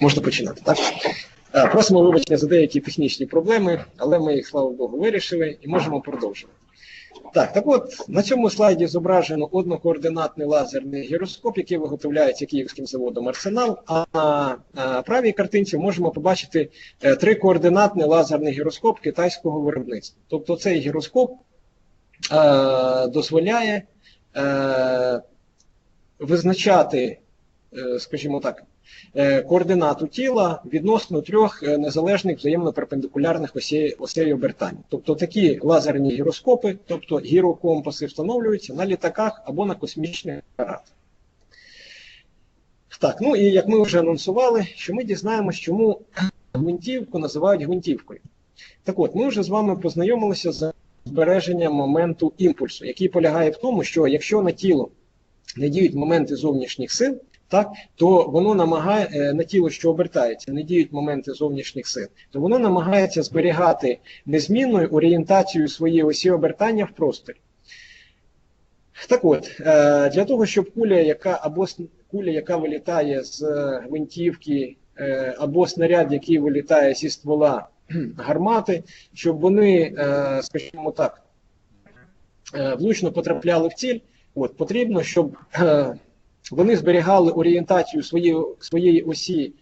Можна починати, так? Е, Просимо вибачення за деякі технічні проблеми, але ми їх, слава Богу, вирішили і можемо продовжувати. Так, так от на цьому слайді зображено однокоординатний лазерний гіроскоп, який виготовляється київським заводом Арсенал. А на правій картинці можемо побачити е, трикоординатний лазерний гіроскоп китайського виробництва. Тобто цей гіроскоп е, дозволяє е, визначати, е, скажімо так, координату тіла відносно трьох е, незалежних взаємно перпендикулярних осей, осей обертання. Тобто такі лазерні гіроскопи, тобто гірокомпаси, встановлюються на літаках або на космічних апаратах. Так, ну і як ми вже анонсували, що ми дізнаємося, чому гвинтівку називають гвинтівкою. Так от, ми вже з вами познайомилися з збереженням моменту імпульсу, який полягає в тому, що якщо на тіло не діють моменти зовнішніх сил, так, то воно намагає е, на тіло, що обертається, не діють моменти зовнішніх сил, то воно намагається зберігати незмінною орієнтацію своєї осі обертання в просторі. Так от, е, для того, щоб куля, яка або куля, яка вилітає з е, гвинтівки, або снаряд, який вилітає зі ствола гармати, щоб вони, скажімо так, влучно потрапляли в ціль, от, потрібно, щоб вони зберігали орієнтацію своєї, своєї осі,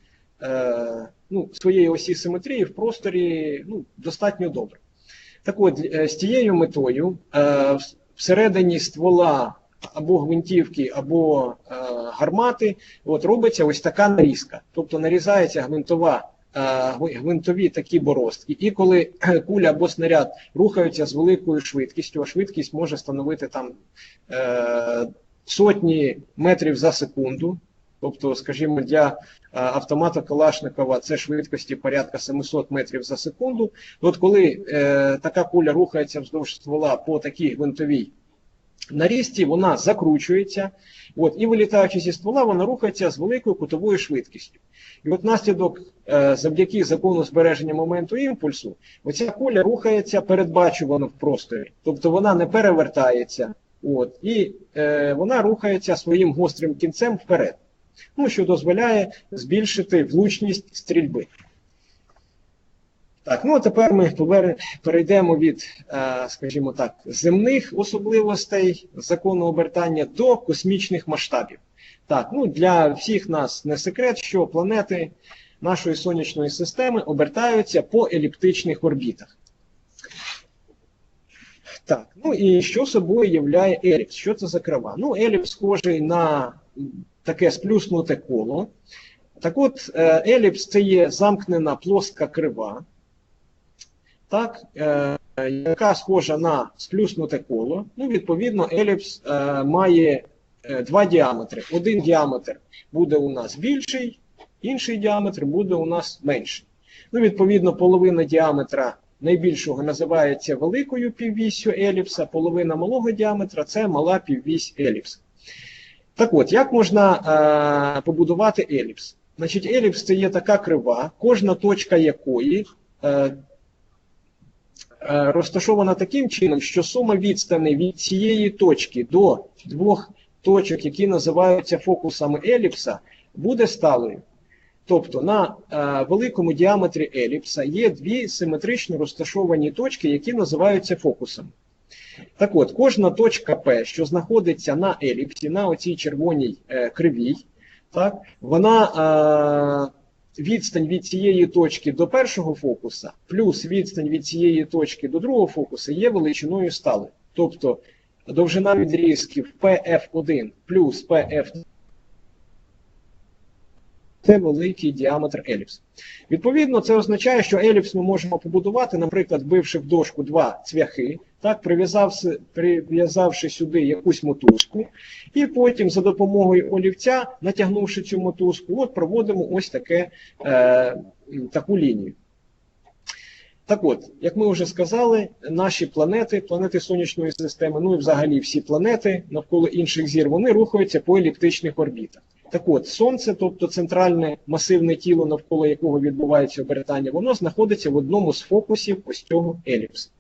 е, ну, своєї осі симетрії в просторі ну, достатньо добре. Так от, е, з цією метою е, всередині ствола або гвинтівки, або е, гармати от, робиться ось така нарізка. Тобто нарізається гвинтова. е, Гвинтові такі борозки, і коли куля або снаряд рухаються з великою швидкістю, а швидкість може становити там е, сотні метрів за секунду. Тобто, скажімо, для е, автомата Калашникова це швидкості порядка 700 метрів за секунду. От коли е, така куля рухається вздовж ствола по такій гвинтовій нарізці, вона закручується, от, і вилітаючи зі ствола, вона рухається з великою кутовою швидкістю. І от наслідок, е, завдяки закону збереження моменту імпульсу, оця куля рухається передбачувано в просторі. Тобто вона не перевертається, от, і е, вона рухається своїм гострим кінцем вперед. Ну, що дозволяє збільшити влучність стрільби. Так, ну а тепер ми перейдемо від, е, скажімо так, земних особливостей закону обертання до космічних масштабів. Так, ну для всіх нас не секрет, що планети нашої сонячної системи обертаються по еліптичних орбітах. Так, ну і що собою являє еліпс? Що це за крива? Ну, еліпс схожий на таке сплюснуте коло. Так от, е, еліпс це є замкнена плоска крива, так, е, яка схожа на сплюснуте коло. Ну, відповідно, еліпс е, має два діаметри. Один діаметр буде у нас більший, інший діаметр буде у нас менший. Ну, відповідно, половина діаметра найбільшого називається великою піввіссю еліпса, половина малого діаметра це мала піввісь еліпса. Так от, як можна е, побудувати еліпс? Значить, еліпс це є така крива, кожна точка якої е, е, розташована таким чином, що сума відстани від цієї точки до двох точок, які називаються фокусами еліпса, буде сталою. Тобто на е, великому діаметрі еліпса є дві симетрично розташовані точки, які називаються фокусами. Так от, кожна точка P, що знаходиться на еліпсі, на оцій червоній е, кривій, так, вона е, відстань від цієї точки до першого фокуса, плюс відстань від цієї точки до другого фокуса є величиною сталою. Тобто довжина відрізків PF1 плюс PF це великий діаметр еліпс. Відповідно, це означає, що еліпс ми можемо побудувати, наприклад, вбивши в дошку два цвяхи, так, прив'язавши сюди якусь мотузку, і потім за допомогою олівця, натягнувши цю мотузку, от проводимо ось таке, е, таку лінію. Так от, як ми вже сказали, наші планети, планети Сонячної системи, ну і взагалі всі планети навколо інших зір, вони рухаються по еліптичних орбітах. Так от, Сонце, тобто центральне масивне тіло, навколо якого відбувається обертання, воно знаходиться в одному з фокусів ось цього еліпсу.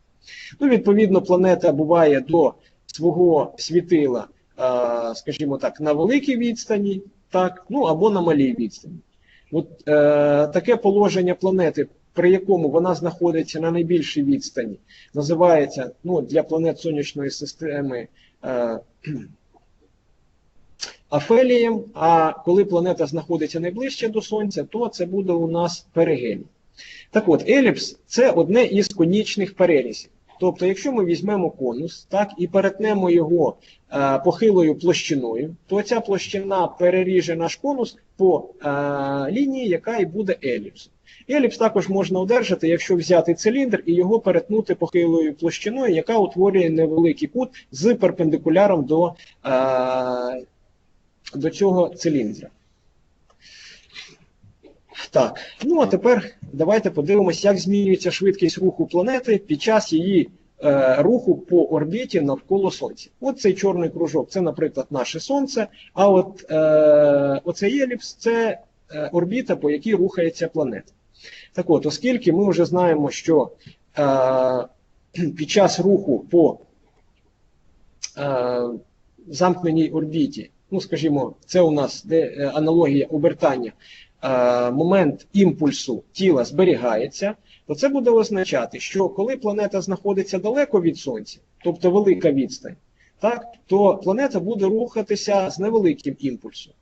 Ну, відповідно, планета буває до свого світила, скажімо так, на великій відстані, так, ну або на малій відстані. От е, таке положення планети, при якому вона знаходиться на найбільшій відстані, називається ну, для планет сонячної системи е, афелієм. А коли планета знаходиться найближче до Сонця, то це буде у нас перигелій. Так от, еліпс це одне із конічних перерізів. Тобто, якщо ми візьмемо конус так, і перетнемо його е, похилою площиною, то ця площина переріже наш конус по е, лінії, яка і буде еліпсом. Еліпс також можна одержати, якщо взяти циліндр і його перетнути похилою площиною, яка утворює невеликий кут з перпендикуляром до, е, до цього циліндра. Так, ну а тепер давайте подивимося, як змінюється швидкість руху планети під час її е, руху по орбіті навколо Сонця. От цей чорний кружок це, наприклад, наше Сонце, а от е, оцей еліпс це е, орбіта, по якій рухається планета. Так от, оскільки ми вже знаємо, що е, під час руху по е, замкненій орбіті, ну скажімо, це у нас де е, аналогія обертання, е, момент імпульсу тіла зберігається, то це буде означати, що коли планета знаходиться далеко від Сонця, тобто велика відстань, так, то планета буде рухатися з невеликим імпульсом.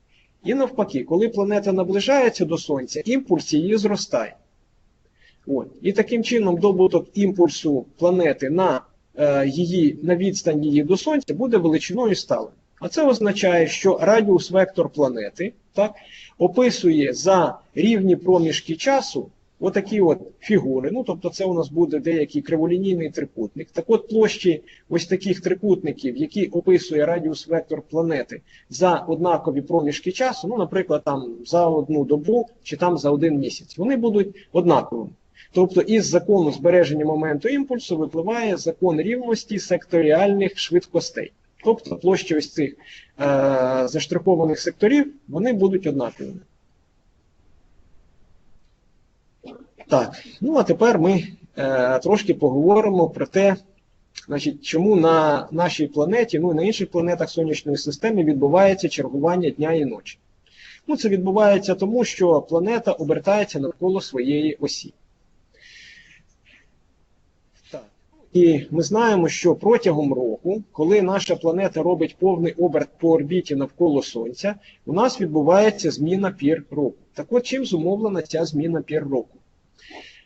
І навпаки, коли планета наближається до Сонця, імпульс її зростає. От. І таким чином добуток імпульсу планети на е, її, на відстань її до Сонця буде величиною сталою. А це означає, що радіус вектор планети так, описує за рівні проміжки часу отакі от фігури. Ну, тобто, це у нас буде деякий криволінійний трикутник. Так от площі ось таких трикутників, які описує радіус вектор планети за однакові проміжки часу, ну, наприклад, там за одну добу чи там за один місяць, вони будуть однаковими. Тобто із закону збереження моменту імпульсу випливає закон рівності секторіальних швидкостей. Тобто площі ось цих е, заштрихованих секторів вони будуть однаковими. Так, ну а тепер ми е, трошки поговоримо про те, значить, чому на нашій планеті, ну і на інших планетах Сонячної системи відбувається чергування дня і ночі. Ну, Це відбувається тому, що планета обертається навколо своєї осі. І ми знаємо, що протягом року, коли наша планета робить повний оберт по орбіті навколо Сонця, у нас відбувається зміна пір року. Так от чим зумовлена ця зміна пір року?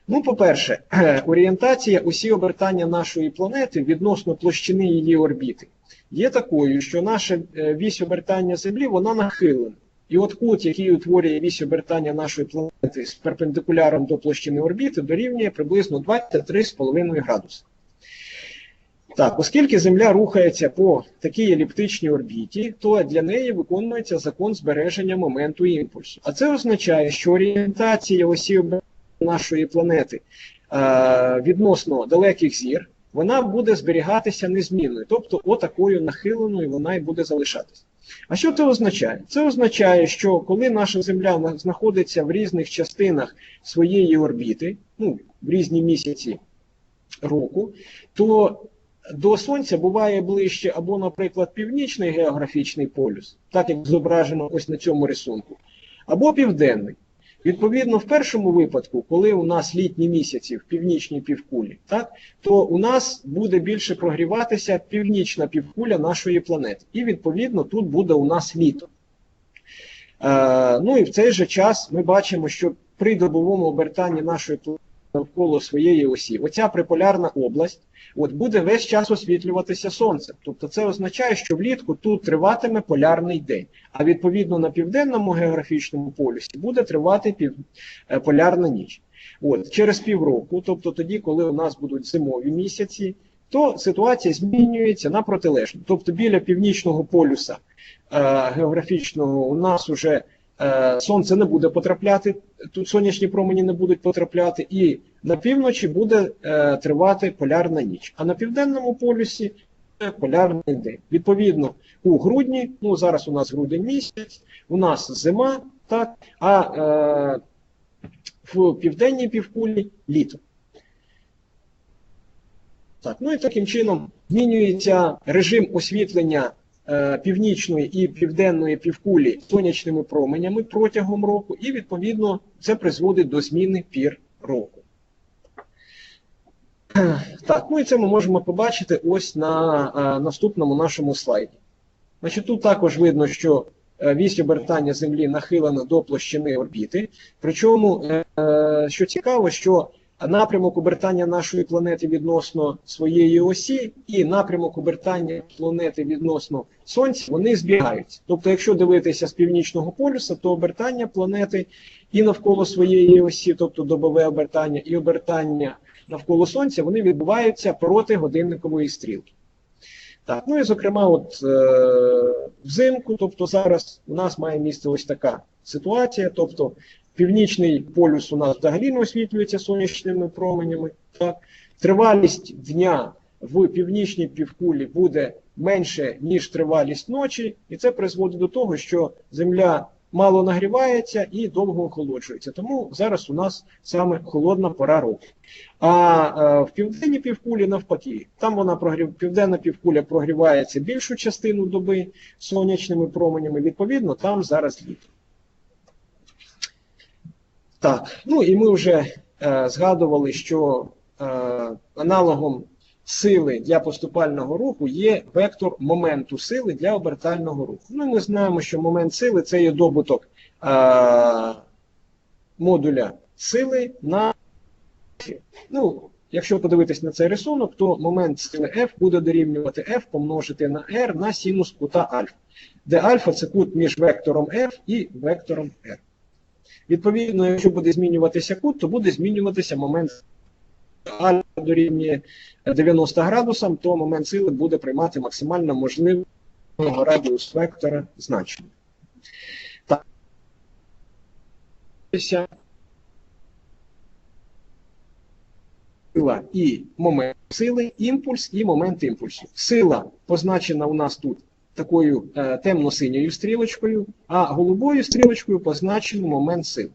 Ну, по-перше, орієнтація усі обертання нашої планети відносно площини її орбіти є такою, що наша е, вісь обертання Землі вона нахилена. І от кут, який утворює вісь обертання нашої планети з перпендикуляром до площини орбіти, дорівнює приблизно 23,5 градуси. Так, оскільки Земля рухається по такій еліптичній орбіті, то для неї виконується закон збереження моменту імпульсу. А це означає, що орієнтація осі нашої планети е, відносно далеких зір, вона буде зберігатися незмінною, тобто отакою нахиленою вона і буде залишатися. А що це означає? Це означає, що коли наша Земля знаходиться в різних частинах своєї орбіти, ну, в різні місяці року, то до Сонця буває ближче або, наприклад, північний географічний полюс, так як зображено ось на цьому рисунку, або південний. Відповідно, в першому випадку, коли у нас літні місяці в північній півкулі, так, то у нас буде більше прогріватися північна півкуля нашої планети. І, відповідно, тут буде у нас літо. Е, ну і в цей же час ми бачимо, що при добовому обертанні нашої планети навколо своєї осі, оця приполярна область от буде весь час освітлюватися сонцем. Тобто це означає, що влітку тут триватиме полярний день, а відповідно на південному географічному полюсі буде тривати пів... Е, полярна ніч. От Через півроку, тобто тоді, коли у нас будуть зимові місяці, то ситуація змінюється на протилежну. Тобто біля північного полюса е, географічного у нас вже Е, сонце не буде потрапляти, тут сонячні промені не будуть потрапляти, і на півночі буде е, тривати полярна ніч. А на південному полюсі полярний день. Відповідно, у грудні, ну зараз у нас грудень місяць, у нас зима, так, а е, в південній півкулі літо. Так, ну і таким чином змінюється режим освітлення північної і південної півкулі сонячними променями протягом року, і відповідно це призводить до зміни пір року. Так, ну і це ми можемо побачити ось на е, наступному нашому слайді. Значить, Тут також видно, що е, вісь обертання Землі нахилена до площини орбіти. Причому, е, що цікаво, що напрямок обертання нашої планети відносно своєї осі і напрямок обертання планети відносно Сонця, вони збігаються. Тобто, якщо дивитися з північного полюса, то обертання планети і навколо своєї осі, тобто добове обертання, і обертання навколо Сонця, вони відбуваються проти годинникової стрілки. Так, ну і зокрема, от е, взимку, тобто зараз у нас має місце ось така ситуація. Тобто північний полюс у нас взагалі не освітлюється сонячними променями. Так? Тривалість дня в північній півкулі буде менше, ніж тривалість ночі, і це призводить до того, що Земля мало нагрівається і довго охолоджується. Тому зараз у нас саме холодна пора року. А е, в південній півкулі навпаки, там вона прогрів, південна півкуля прогрівається більшу частину доби сонячними променями. Відповідно, там зараз літо. Так, ну і ми вже е, згадували, що е, аналогом сили для поступального руху є вектор моменту сили для обертального руху. Ну, Ми знаємо, що момент сили це є добуток е, модуля сили на. Ну, Якщо подивитись на цей рисунок, то момент сили F буде дорівнювати F помножити на R на синус кута альфа, де альфа це кут між вектором F і вектором R. Відповідно, якщо буде змінюватися кут, то буде змінюватися момент альфа дорівнює 90 градусам, то момент сили буде приймати максимально можливого радіус вектора значення. Так. Сила і момент сили, імпульс і момент імпульсу. Сила позначена у нас тут такою е, темно-синьою стрілочкою, а голубою стрілочкою позначено момент сили.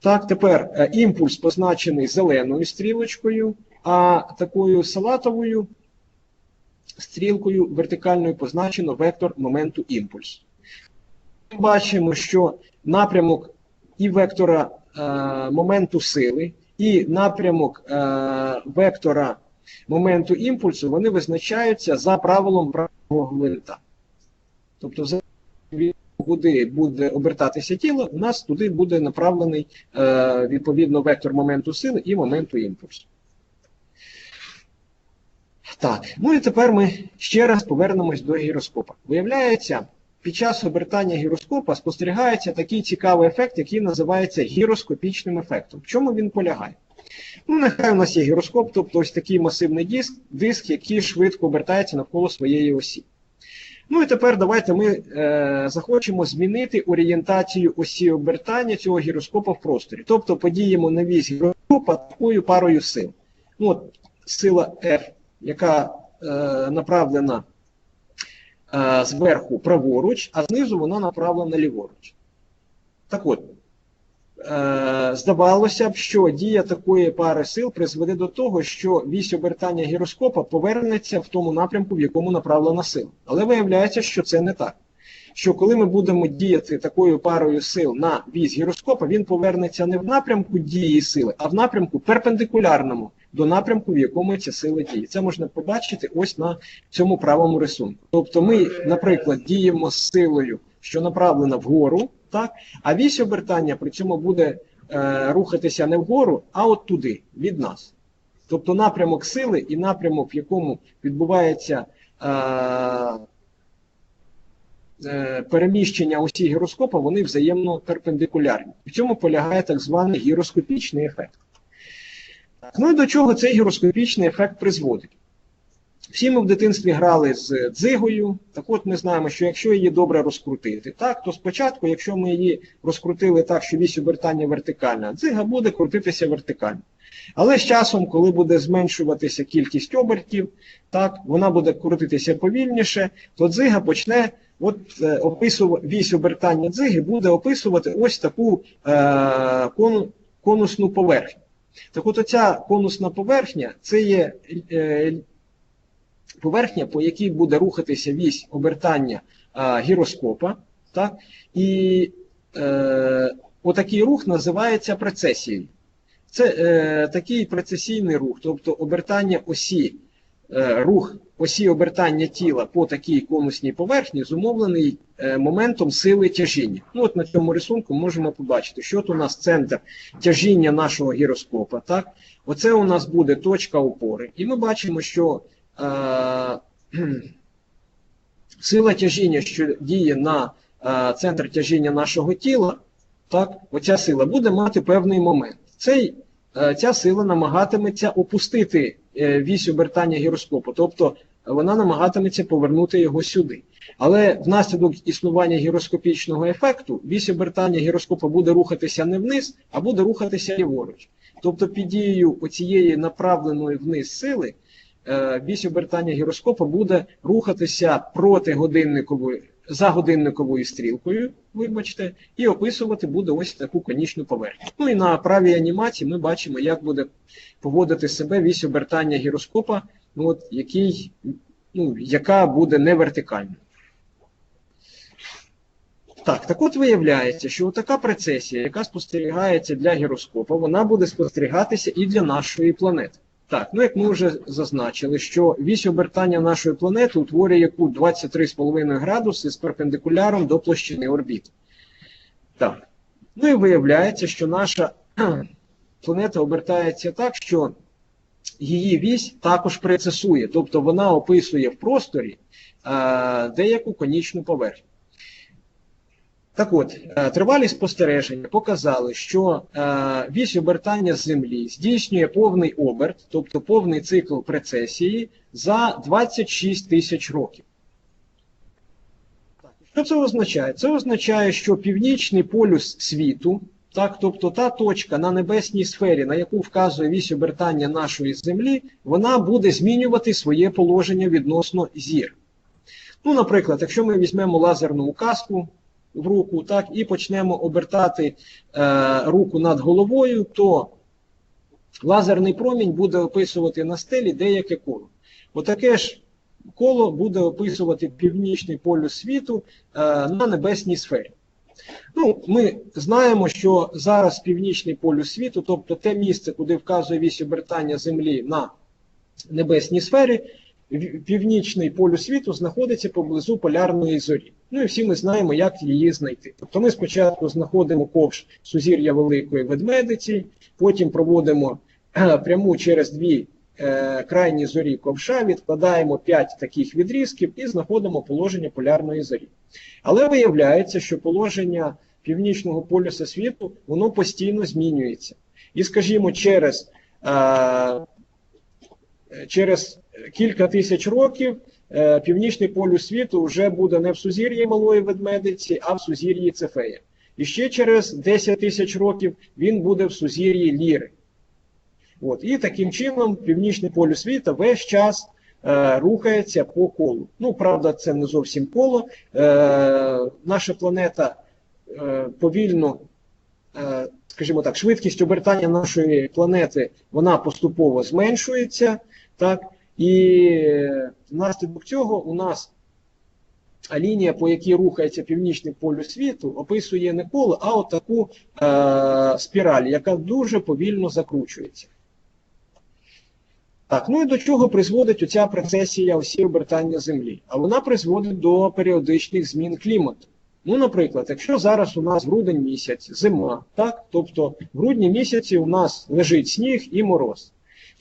Так, тепер е, імпульс позначений зеленою стрілочкою, а такою салатовою стрілкою вертикальною позначено вектор моменту імпульсу. Ми бачимо, що напрямок і вектора е, моменту сили, і напрямок е, вектора моменту імпульсу вони визначаються за правилом гвинта. Тобто, куди буде обертатися тіло, у нас туди буде направлений е, відповідно вектор моменту сили і моменту імпульсу. Так, ну і тепер ми ще раз повернемось до гіроскопа. Виявляється, під час обертання гіроскопа спостерігається такий цікавий ефект, який називається гіроскопічним ефектом. В чому він полягає? Ну, нехай у нас є гіроскоп, тобто ось такий масивний диск, диск, який швидко обертається навколо своєї осі. Ну і тепер давайте ми е, захочемо змінити орієнтацію осі обертання цього гіроскопа в просторі. Тобто подіємо на вісь гіроскопа такою парою сил. Ну, от Сила F, яка е, направлена е, зверху праворуч, а знизу вона направлена ліворуч. Так от, здавалося б, що дія такої пари сил призведе до того, що вісь обертання гіроскопа повернеться в тому напрямку, в якому направлена сила. Але виявляється, що це не так. Що коли ми будемо діяти такою парою сил на вісь гіроскопа, він повернеться не в напрямку дії сили, а в напрямку перпендикулярному до напрямку, в якому ця сила діє. Це можна побачити ось на цьому правому рисунку. Тобто ми, наприклад, діємо з силою, що направлена вгору. Так? А вісь обертання при цьому буде е, рухатися не вгору, а от туди, від нас. Тобто напрямок сили і напрямок, в якому відбувається е, е, переміщення осі гіроскопа, вони взаємно перпендикулярні. В цьому полягає так званий гіроскопічний ефект. Ну і до чого цей гіроскопічний ефект призводить? Всі ми в дитинстві грали з дзигою. Так от ми знаємо, що якщо її добре розкрутити, так, то спочатку, якщо ми її розкрутили так, що вісь обертання вертикальна, дзига буде крутитися вертикально. Але з часом, коли буде зменшуватися кількість обертів, так, вона буде крутитися повільніше, то дзига почне от, е, описувати, вісь обертання дзиги буде описувати ось таку е, кон, конусну поверхню. Так от оця конусна поверхня це є. Е, поверхня, по якій буде рухатися вісь обертання е, гіроскопа. Так? І е, отакий рух називається прецесією. Це е, такий прецесійний рух, тобто обертання осі, е, рух осі обертання тіла по такій конусній поверхні зумовлений е, моментом сили тяжіння. Ну, от на цьому рисунку можемо побачити, що от у нас центр тяжіння нашого гіроскопа. Так? Оце у нас буде точка опори. І ми бачимо, що сила тяжіння, що діє на е, центр тяжіння нашого тіла, так, оця сила буде мати певний момент. Цей, е, Ця сила намагатиметься опустити е, вісь обертання гіроскопу, тобто вона намагатиметься повернути його сюди. Але внаслідок існування гіроскопічного ефекту вісь обертання гіроскопа буде рухатися не вниз, а буде рухатися ліворуч. Тобто під дією оцієї направленої вниз сили е, вісь обертання гіроскопа буде рухатися проти годинникової, за годинниковою стрілкою, вибачте, і описувати буде ось таку конічну поверхню. Ну і на правій анімації ми бачимо, як буде поводити себе вісь обертання гіроскопа, ну, от, який, ну, яка буде не вертикальною. Так, так от виявляється, що така прецесія, яка спостерігається для гіроскопа, вона буде спостерігатися і для нашої планети. Так, ну як ми вже зазначили, що вісь обертання нашої планети утворює яку 23,5 градуси з перпендикуляром до площини орбіти. Так. Ну і виявляється, що наша планета обертається так, що її вісь також прецесує, тобто вона описує в просторі е, деяку конічну поверхню. Так от, е, тривалі спостереження показали, що е, вісь обертання Землі здійснює повний оберт, тобто повний цикл прецесії за 26 тисяч років. Що це означає? Це означає, що північний полюс світу, так, тобто та точка на небесній сфері, на яку вказує вісь обертання нашої Землі, вона буде змінювати своє положення відносно зір. Ну, Наприклад, якщо ми візьмемо лазерну указку, в руку, так, і почнемо обертати е, руку над головою, то лазерний промінь буде описувати на стелі деяке коло. Отаке ж коло буде описувати північний полюс світу е, на небесній сфері. Ну, Ми знаємо, що зараз північний полюс світу, тобто те місце, куди вказує вісь обертання Землі на небесній сфері, північний полюс світу знаходиться поблизу полярної зорі. Ну і всі ми знаємо, як її знайти. Тобто ми спочатку знаходимо ковш сузір'я Великої Ведмедиці, потім проводимо е, пряму через дві е, крайні зорі ковша, відкладаємо 5 таких відрізків і знаходимо положення полярної зорі. Але виявляється, що положення північного полюса світу воно постійно змінюється. І, скажімо, через, е, через кілька тисяч років. Е, північний полюс світу вже буде не в сузір'ї малої ведмедиці, а в сузір'ї Цефея. І ще через 10 тисяч років він буде в сузір'ї Ліри. От. І таким чином північний полюс світу весь час е, рухається по колу. Ну, правда, це не зовсім коло. Е, Наша планета е, повільно, е, скажімо так, швидкість обертання нашої планети вона поступово зменшується. так, і внаслідок цього у нас лінія, по якій рухається північний полюс світу, описує не коло, а от таку е, спіраль, яка дуже повільно закручується. Так, ну і до чого призводить оця процесія осі обертання Землі? А вона призводить до періодичних змін клімату. Ну, наприклад, якщо зараз у нас грудень місяць, зима, так, тобто в грудні місяці у нас лежить сніг і мороз.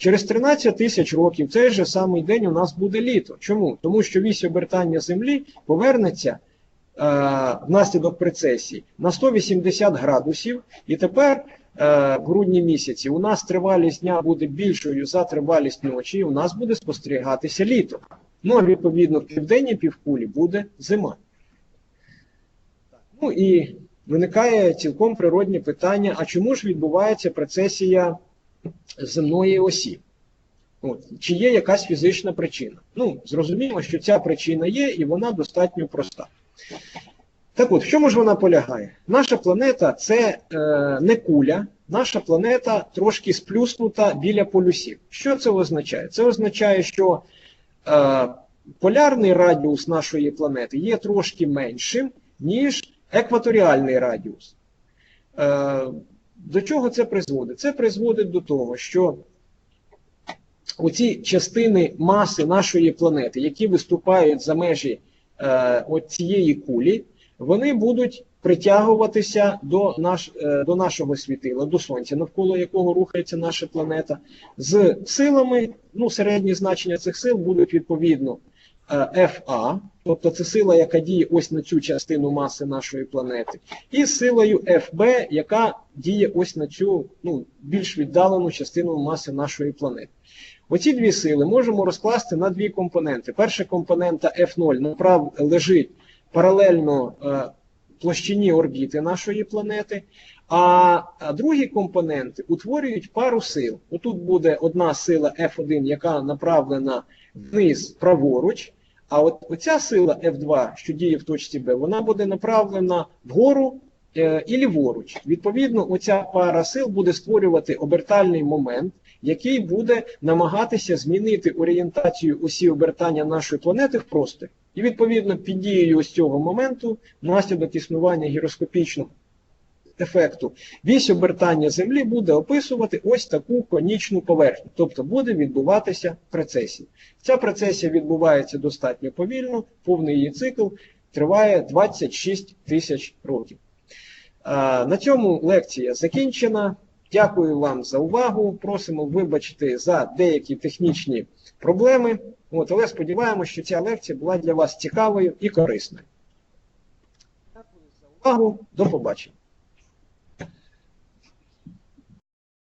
Через 13 тисяч років цей же самий день у нас буде літо. Чому? Тому що вісь обертання Землі повернеться е, внаслідок прецесії на 180 градусів. І тепер е, в грудні місяці у нас тривалість дня буде більшою за тривалість ночі, і у нас буде спостерігатися літо. Ну, а відповідно, в південній півкулі буде зима. Ну і виникає цілком природне питання: а чому ж відбувається прецесія? Земної осі. От. Чи є якась фізична причина? Ну, зрозуміло, що ця причина є, і вона достатньо проста. Так от, в чому ж вона полягає? Наша планета це е, не куля, наша планета трошки сплюснута біля полюсів. Що це означає? Це означає, що е, полярний радіус нашої планети є трошки меншим, ніж екваторіальний радіус. Е, До чого це призводить? Це призводить до того, що оці частини маси нашої планети, які виступають за межі е, цієї кулі, вони будуть притягуватися до, наш, е, до нашого світила, до Сонця, навколо якого рухається наша планета, з силами, ну, середні значення цих сил будуть відповідно е, FA, тобто це сила, яка діє ось на цю частину маси нашої планети, і силою FB, яка діє ось на цю ну, більш віддалену частину маси нашої планети. Оці дві сили можемо розкласти на дві компоненти. Перша компонента F0 направ лежить паралельно е, площині орбіти нашої планети, а другі компоненти утворюють пару сил. Отут буде одна сила F1, яка направлена вниз праворуч, а от оця сила F2, що діє в точці B, вона буде направлена вгору е, і ліворуч. Відповідно, оця пара сил буде створювати обертальний момент, який буде намагатися змінити орієнтацію осі обертання нашої планети в простір. І відповідно під дією ось цього моменту, внаслідок існування гіроскопічного ефекту, вісь обертання Землі буде описувати ось таку конічну поверхню, тобто буде відбуватися прецесія. Ця прецесія відбувається достатньо повільно, повний її цикл триває 26 тисяч років. На цьому лекція закінчена. Дякую вам за увагу. Просимо вибачити за деякі технічні проблеми. От, але сподіваємося, що ця лекція була для вас цікавою і корисною. Дякую за увагу. До побачення.